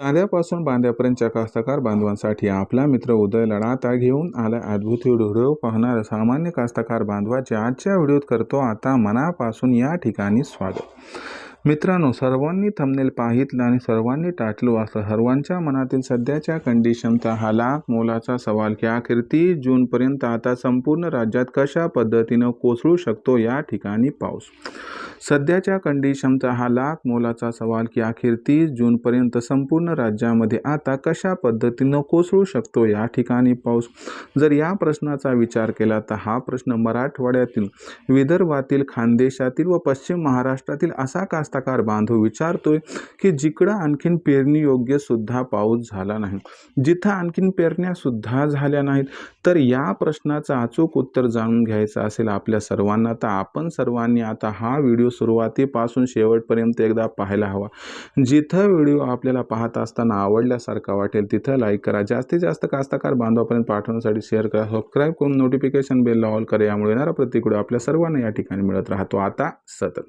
चांद्यापासून बांध्यापर्यंतच्या कास्तकार बांधवांसाठी आपला मित्र उदय लढाता घेऊन आला अद्भुत व्हिडिओ. पाहणार सामान्य कास्तकार बांधवाचे आजच्या व्हिडिओत करतो आता मनापासून या ठिकाणी स्वागत. मित्रांनो सर्वांनी थंबनेल पाहितलं आणि सर्वांनी टाटलो असं सर्वांच्या मनातील सध्याच्या कंडिशनचा हा लाख मोलाचा सवाल की अखेर तीस जूनपर्यंत आता संपूर्ण राज्यात कशा पद्धतीनं कोसळू शकतो या ठिकाणी पाऊस? सध्याच्या कंडिशनचा हा लाख मोलाचा सवाल की अखेर तीस जूनपर्यंत संपूर्ण राज्यामध्ये आता कशा पद्धतीनं कोसळू शकतो या ठिकाणी पाऊस? जर या प्रश्नाचा विचार केला तर हा प्रश्न मराठवाड्यातील विदर्भातील खानदेशातील व पश्चिम महाराष्ट्रातील असा कास्ताकार बांधव विचारतोय की जिकडं आणखीन पेरणी योग्य सुद्धा पाऊस झाला नाही जिथं आणखीन पेरण्या सुद्धा झाल्या नाहीत तर या प्रश्नाचं अचूक उत्तर जाणून घ्यायचं असेल आपल्या सर्वांना तर आपण सर्वांनी आता हा व्हिडिओ सुरुवातीपासून शेवटपर्यंत एकदा पाहायला हवा. जिथं व्हिडिओ आपल्याला पाहत असताना आवडल्यासारखा वाटेल तिथं लाईक करा. जास्तीत जास्त कास्तकार बांधवापर्यंत पाठवण्यासाठी शेअर करा. सबस्क्राईब करून नोटिफिकेशन बेलला ऑल करा. यामुळे येणारा प्रत्येक आपल्या सर्वांना या ठिकाणी मिळत राहतो. आता सतत.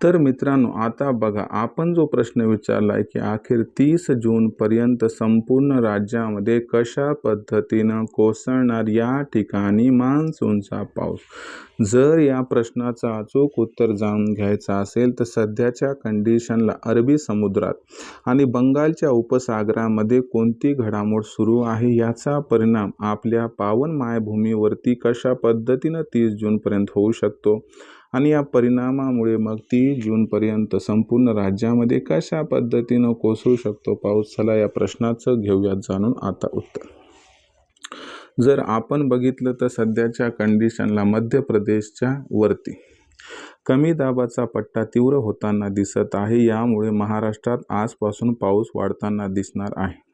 तर मित्रांनो आता बघा आपण जो प्रश्न विचारला आहे की अखेर तीस जूनपर्यंत संपूर्ण राज्यामध्ये कशा पद्धतीनं कोसळणार या ठिकाणी मान्सूनचा पाऊस? जर या प्रश्नाचं अचूक उत्तर जाणून घ्यायचं असेल तर सध्याच्या कंडिशनला अरबी समुद्रात आणि बंगालच्या उपसागरामध्ये कोणती घडामोड सुरू आहे याचा परिणाम आपल्या पावन मायभूमीवरती कशा पद्धतीनं तीस जूनपर्यंत होऊ शकतो? आणि या परिणामामुळे मग तीस जूनपर्यंत संपूर्ण राज्यामध्ये कशा पद्धतीनं कोसळू शकतो पाऊस? चला या प्रश्नाचं घेऊयात जाणून आता उत्तर. जर आपण बघितलं तर सध्याच्या कंडिशनला मध्य प्रदेशच्या वरती. कमी दाबाचा पट्टा तीव्र होताना दिसत आहे. यामुळे महाराष्ट्रात आजपासून पाऊस वाढताना दिसणार आहे.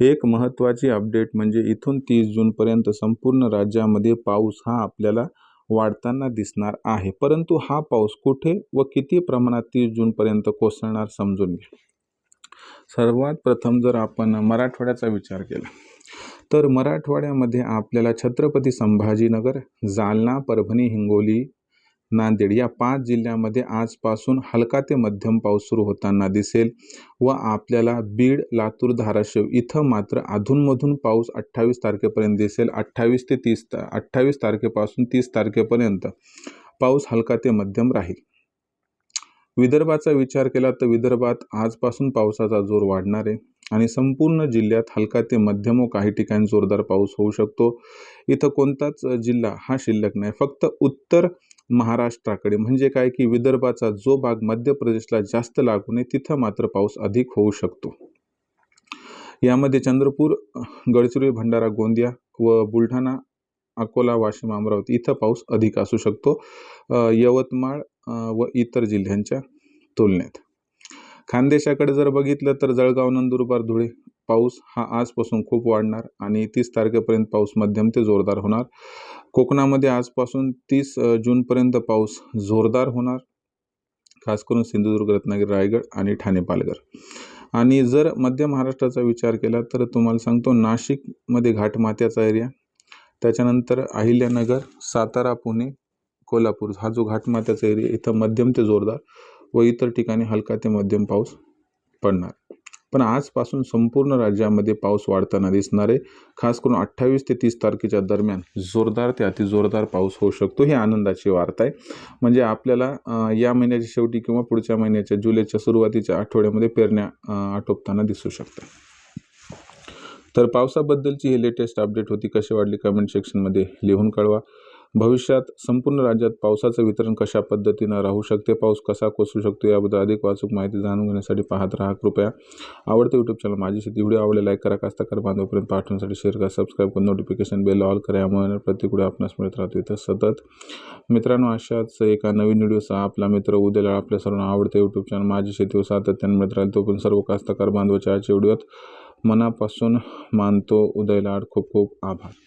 एक महत्त्वाची अपडेट म्हणजे इथून तीस जूनपर्यंत संपूर्ण राज्यामध्ये पाऊस हा आपल्याला वाढताना दिसणार आहे. परंतु हा पाऊस कुठे व किती प्रमाणात तीस जूनपर्यंत कोसळणार समजून घ्या. सर्वात प्रथम जर आपण मराठवाड्याचा विचार केला तर मराठवाड्यामध्ये आपल्याला छत्रपती संभाजीनगर जालना परभणी हिंगोली नांदेड या पाच जिल्ह्यामध्ये आजपासून हलका ते मध्यम पाऊस सुरू होताना दिसेल व आपल्याला बीड लातूर धाराशिव इथं मात्र अधूनमधून पाऊस अठ्ठावीस तारखेपर्यंत दिसेल. अठ्ठावीस ते तीस ता अठ्ठावीस तारखेपासून तीस तारखेपर्यंत पाऊस हलका ते मध्यम राहील. विदर्भाचा विचार केला तर विदर्भात आजपासून पावसाचा जोर वाढणार आहे आणि संपूर्ण जिल्ह्यात हलका ते मध्यम व काही ठिकाणी जोरदार पाऊस होऊ शकतो. इथं कोणताच जिल्हा हा शिल्लक नाही. फक्त उत्तर महाराष्ट्राकडे. म्हणजे काय की विदर्भाचा जो भाग मध्य प्रदेशला जास्त लागू नये तिथं मात्र पाऊस अधिक होऊ शकतो. यामध्ये चंद्रपूर गडचिरोली भंडारा गोंदिया व बुलढाणा अकोला वाशिम अमरावती इथं पाऊस अधिक असू शकतो. यवतमाळ व इतर जिल्ह्यांच्या तुलनेत. खानदेशाकडे जर बघितलं तर जळगाव नंदुरबार धुळे पाऊस हा आजपासून खूप वाढणार आणि तीस तारखेपर्यंत पाऊस मध्यम ते जोरदार होणार. कोकणामध्ये आजपासून तीस जूनपर्यंत पाऊस जोरदार होणार खास करून सिंधुदुर्ग रत्नागिरी रायगड आणि ठाणे पालघर. आणि जर मध्य महाराष्ट्राचा विचार केला तर तुम्हाला सांगतो नाशिकमध्ये घाटमात्याचा एरिया त्याच्यानंतर अहिल्यानगर सातारा पुणे कोल्हापूर हा जो घाटमात्याचा एरिया इथं मध्यम ते जोरदार. व इतर ठिकाणी हलका ते मध्यम पाऊस पडणार. पण आजपासून संपूर्ण राज्यामध्ये पाऊस वाढताना दिसणार आहे. खास करून अठ्ठावीस ते तीस तारखेच्या दरम्यान जोरदार ते अति जोरदार पाऊस होऊ शकतो ही आनंदाची वार्ता आहे. म्हणजे आपल्याला या महिन्याच्या शेवटी किंवा पुढच्या महिन्याच्या जुलैच्या सुरुवातीच्या आठवड्यामध्ये पेरण्या आटोपताना दिसू शकतात तर पावसाबद्दलची ही लेटेस्ट अपडेट होती. कशी वाढली कमेंट सेक्शनमध्ये लिहून कळवा. भविष्यात संपूर्ण राज्यात पावसाचं वितरण कशा पद्धतीनं राहू शकते? पाऊस कसा कोसळू शकतो? याबद्दल अधिक वाचूक माहिती जाणून घेण्यासाठी पाहत राहा. कृपया आवडते यूट्यूब चॅनल माझी शेती. व्हिडिओ आवडले लाईक करा. कास्ताकार बांधवपर्यंत पाठवण्यासाठी शेअर करा. सबस्क्राईब करून नोटिफिकेशन बेल ऑल करा. यामुळे प्रत्येक आपणास मिळत राहतो इथं सतत. मित्रांनो अशाच एका नवीन व्हिडिओचा आपला मित्र उद्याला आपल्या सर्वांना आवडते यूट्यूब चॅनल माझी शेती व सातत्याने मिळत राहील. तो पण सर्व कास्ताकार बांधवाच्या आजच्या व्हिडिओत मनापासून मानतो. उदयलाड खूप खूप आभार.